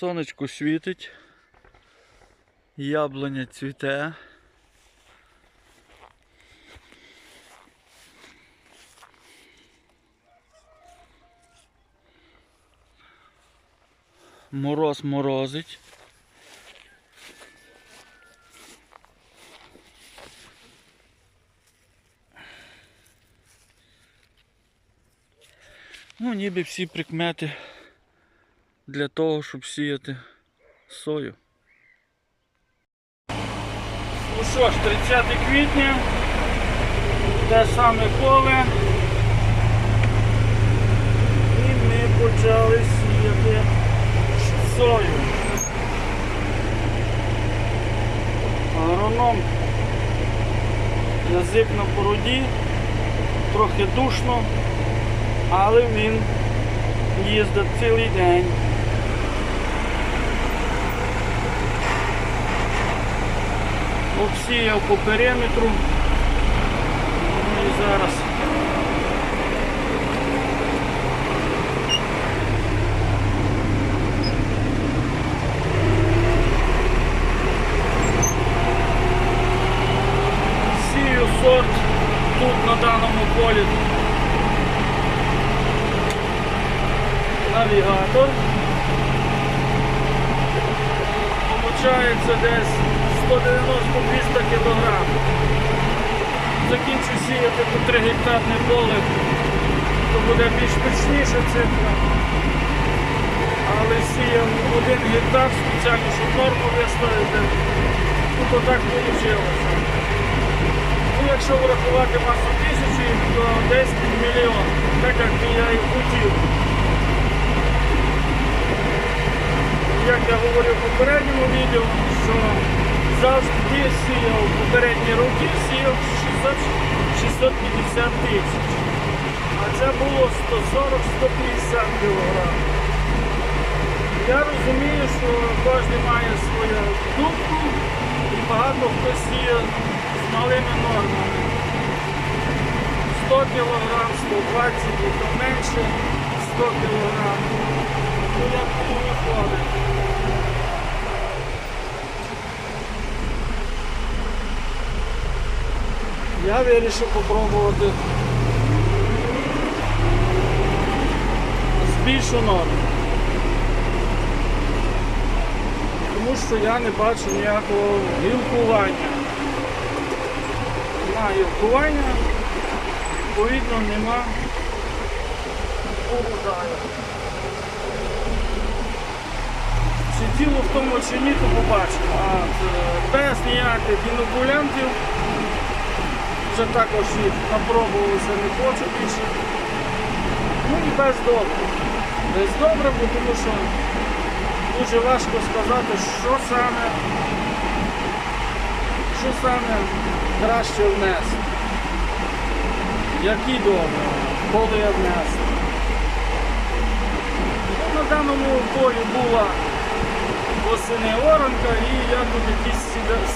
Сонечко світить, яблуня цвіте. Мороз морозить. Ну, ніби всі прикмети для того, щоб сіяти сою. Ну що ж, 30 квітня, те саме поле. І ми почали сіяти сою. Агроном язик на бороді, трохи душно, але він їздить цілий день. Обсіяв по периметру. Ну І зараз. Сію сорт тут на даному полі. Навігатор. Получається десь 190-200 кг. Закінчу сіяти по 3 гектарне поле, то буде більш точніша цифра. Але сіяв 1 гектар спеціально, щоб норму виставити. Ну то так вийшло. Ну, якщо врахувати масу тисячі, то десь мільйон, так як я і хотів. Як я говорив в попередньому відео, що завжди сіяв попередні роки, сіяв 650 тисяч. А це було 140-150 кг. Я розумію, що кожен має свою думку і багато хто сіє з малими нормами. 100 кг, 120 і то менше 100 кг. Ну як воно виходить. Я вирішив попробувати збільшу норму. Тому що я не бачу ніякого гілкування. Нема гілкування, відповідно нема урожаю. Чи діло в тому, чи ні, то побачимо. А е, без ніяких інокулянтів вже також їх напробувалися, не хочу більше. Ну і без добре. Без добре, бо тому що дуже важко сказати, що саме, що саме краще внести. Які добре, коли я внести. Ну, на даному полі була восени оранка і я тут якісь сіда-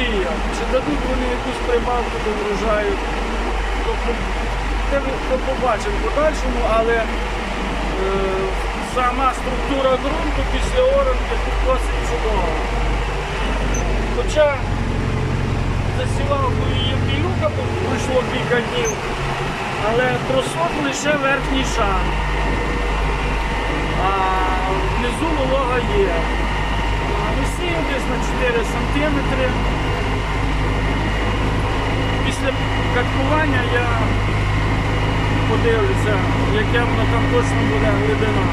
сіяв. Чи дадуть вони якусь прибавку до врожаю, то, ми побачимо в подальшому, але е, сама структура ґрунту після оранки тут досить чудова. Хоча засівав її пілюка, бо пройшло кілька днів, але просот лише верхній шар. А внизу волога є. Десь на 4 сантиметри. Після каткування я подивлюся, яке воно там точно буде глибина.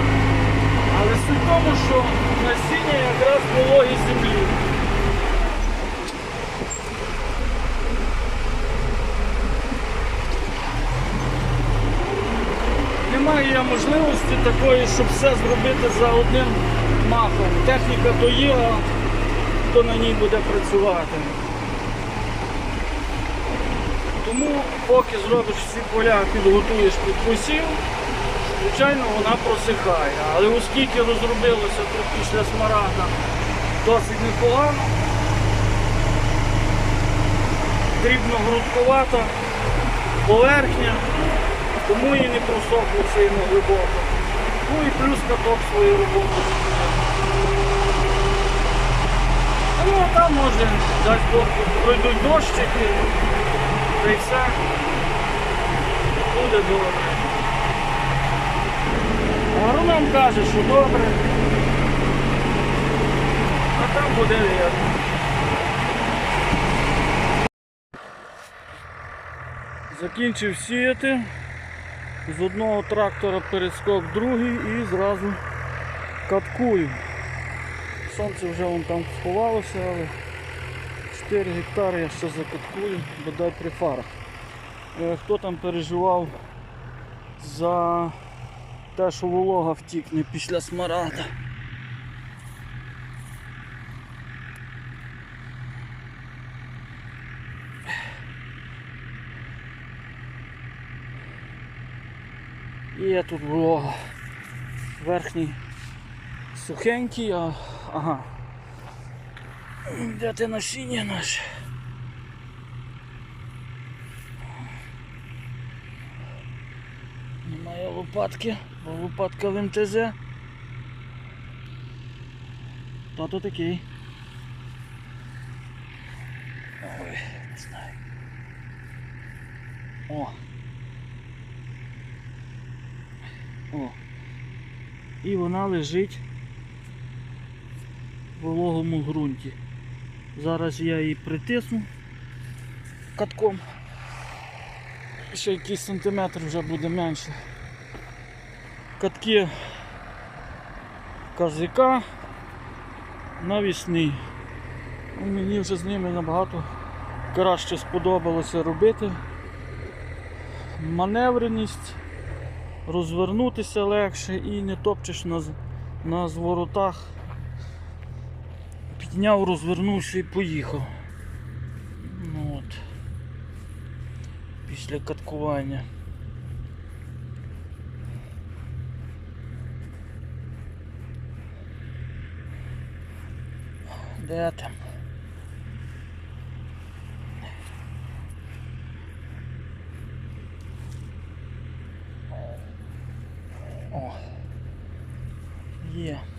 Але суть в тому, що насіння якраз вологі землі. Немає я можливості такої, щоб все зробити за одним махом. Техніка то є, хто на ній буде працювати. Тому поки зробиш всі поля, підготуєш під посів, звичайно вона просихає. Але оскільки розробилося тут після смарагда досить непогано, дрібно грудкувата поверхня, тому і не просохло сильно глибоко. Ну і плюс каток свою роботу. Ну а там може, дасть Бог, пройдуть дощики, та й все. Буде добре. Агроном каже, що добре. А там буде видно. Закінчив сіяти. З одного трактора перескок другий і зразу каткую. Сонце вже вон там сховалося, але 4 гектари я ще закаткую, бодай при фарах. Е, Хто там переживав за те, що волога втікне після смарада? Є тут волога. Верхній сухенький, а ага. Де ти насіння наше? Немає лопатки, бо лопатка в МТЗ. Тато такий. Ой, не знаю. О. О. І вона лежить вологому ґрунті. Зараз я її притисну катком. Ще якийсь сантиметр вже буде менше. Катки казика навісний. Ну, Мені вже з ними набагато краще сподобалося робити. Маневреність, розвернутися легше і не топчеш на, на зворотах. Підняв, розвернувся і поїхав. Ну от. Після каткування. Де там? О. Є. Ну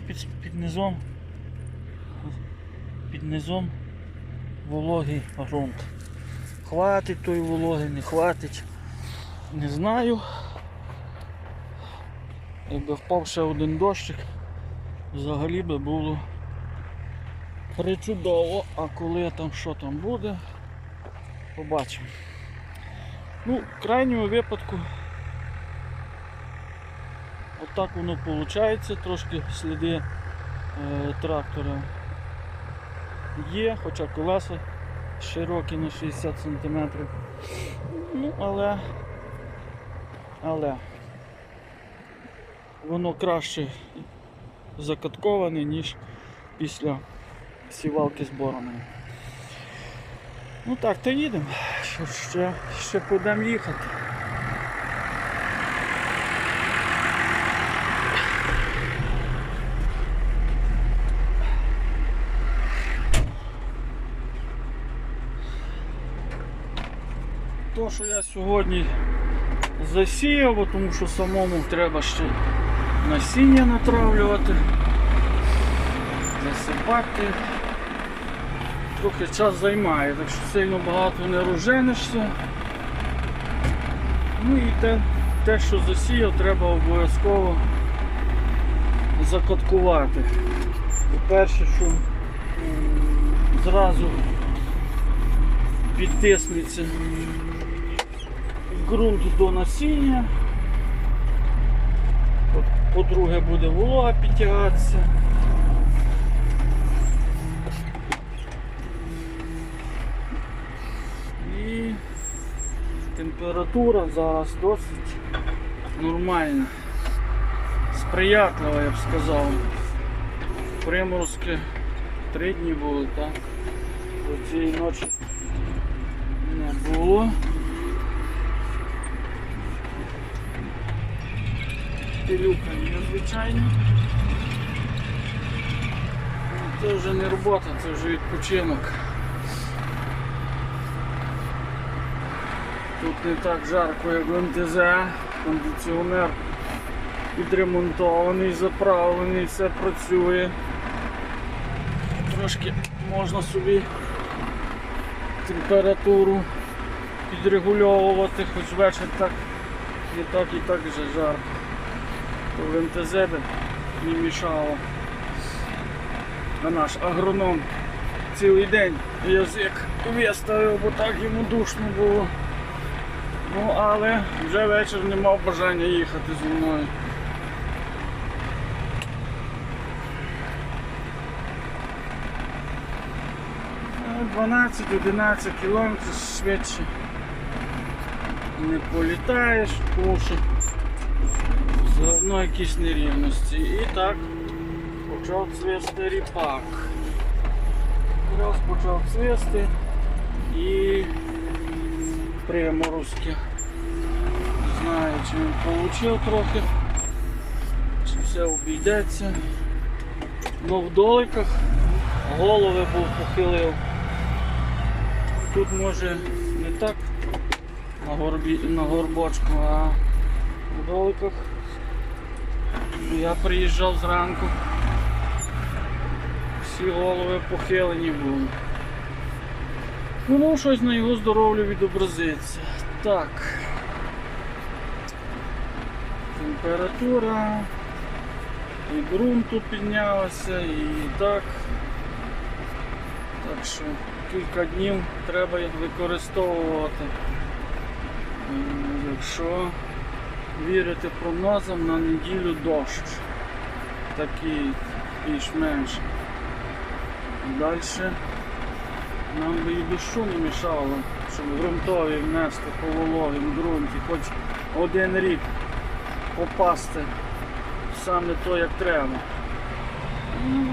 під, під низом під низом вологий ґрунт. Хватить той вологи, не хватить. Не знаю. Якби впав ще один дощик, взагалі би було причудово, а коли там що там буде, побачимо. Ну, в крайньому випадку отак воно виходить, трошки сліди е, трактора є, хоча колеса широкі на 60 см. Ну, але, але воно краще закатковане, ніж після сівалки з боронами. Ну так, то їдемо. Ще, ще будемо їхати. То, що я сьогодні засіяв, тому що самому треба ще насіння натравлювати, засипати. Трохи час займає, так що сильно багато не розженешся. Ну і те, те, що засіяв, треба обов'язково закаткувати. По-перше, що зразу підтиснеться ґрунт до насіння. По- По-друге, буде волога підтягатися. І температура зараз досить нормальна. Сприятлива, я б сказав. Приморозки три дні були, так? До цієї ночі не було. Пилюка. Ну, Це вже не робота, це вже відпочинок. Тут не так жарко, як в МТЗ, кондиціонер підремонтований, заправлений, все працює. Трошки можна собі температуру підрегульовувати, хоч вечір так не так і так вже жарко. В МТЗ би не мішало. А наш агроном цілий день язик виставив, бо так йому душно було. Ну, але вже вечір не мав бажання їхати зі мною. Ну, 12-11 кілометрів швидше не політаєш, тому що одно якісь нерівності. І так почав цвісти ріпак. Раз почав цвісти і приморозки. Не знаю, чи він отримав трохи, чи все обійдеться. Ну в доликах голови був похилив. Тут може не так на, горбі, на горбочку, а в доликах я приїжджав зранку. Всі голови похилені були. Ну щось на його здоров'ю відобразиться. Так. Температура. І ґрунту піднялася, і так. Так що кілька днів треба використовувати. Якщо вірити прогнозам, на неділю дощ. Такий більш-менш. Далі нам би і дощу не мішало, щоб ґрунтові внести по вологім ґрунті, хоч один рік попасти саме то, як треба. Ну,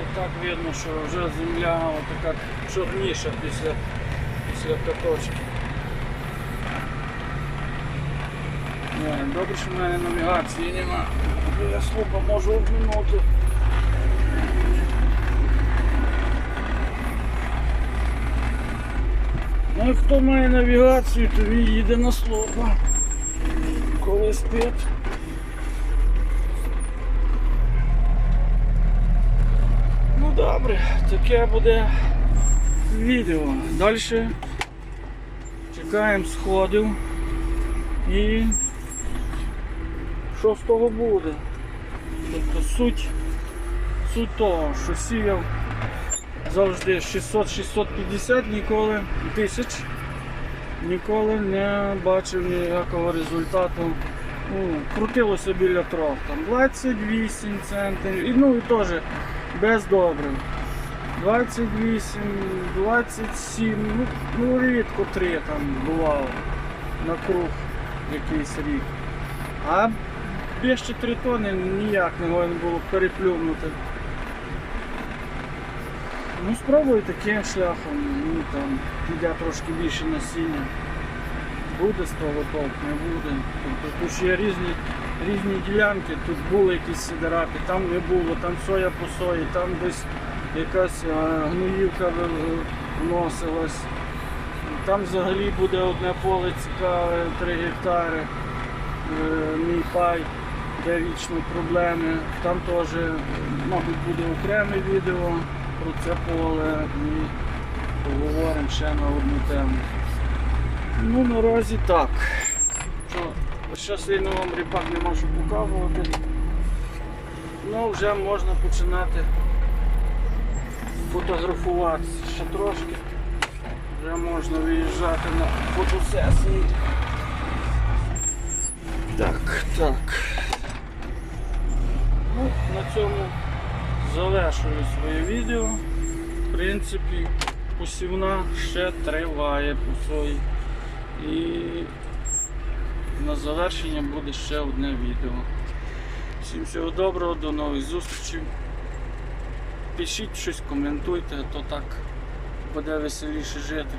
і так видно, що вже земля така чорніша після, після каточки. Добре, що в мене навігації нема. Я слупа можу обминути. Ну і хто має навігацію, то він їде на слупа. Коли спить. Ну добре, таке буде відео. Далі чекаємо сходів і що з того буде. Тобто суть, суть того, що сіяв завжди 600-650 ніколи тисяч. Ніколи не бачив ніякого результату. Ну, крутилося біля трьох, там 28 центнерів, і, ну і теж без добрив. 28, 27, ну, ну рідко 3 там бувало на круг якийсь рік. А більше 3 тони ніяк не можна було переплюнути. Ну спробуй таким шляхом, ну там піде трошки більше насіння. Буде з того толк, не буде. Тобто тут є різні, різні ділянки, тут були якісь сидорати, там не було, там соя по сої, там десь якась е, гноївка вносилась. Там взагалі буде одне поле цікаве, 3 гектари, е, мій пай, вічно проблеми. Там теж, мабуть, буде окреме відео про це поле і поговоримо ще на одну тему. Ну наразі так. Що, сильно вам ріпак не можу показувати. Ну вже можна починати фотографуватися ще трошки. Вже можна виїжджати на фотосесії. Так, так. Цьому завершую своє відео. В принципі, посівна ще триває по своїй. І на завершення буде ще одне відео. Всім всього доброго, до нових зустрічей. Пишіть щось, коментуйте, а то так буде веселіше жити.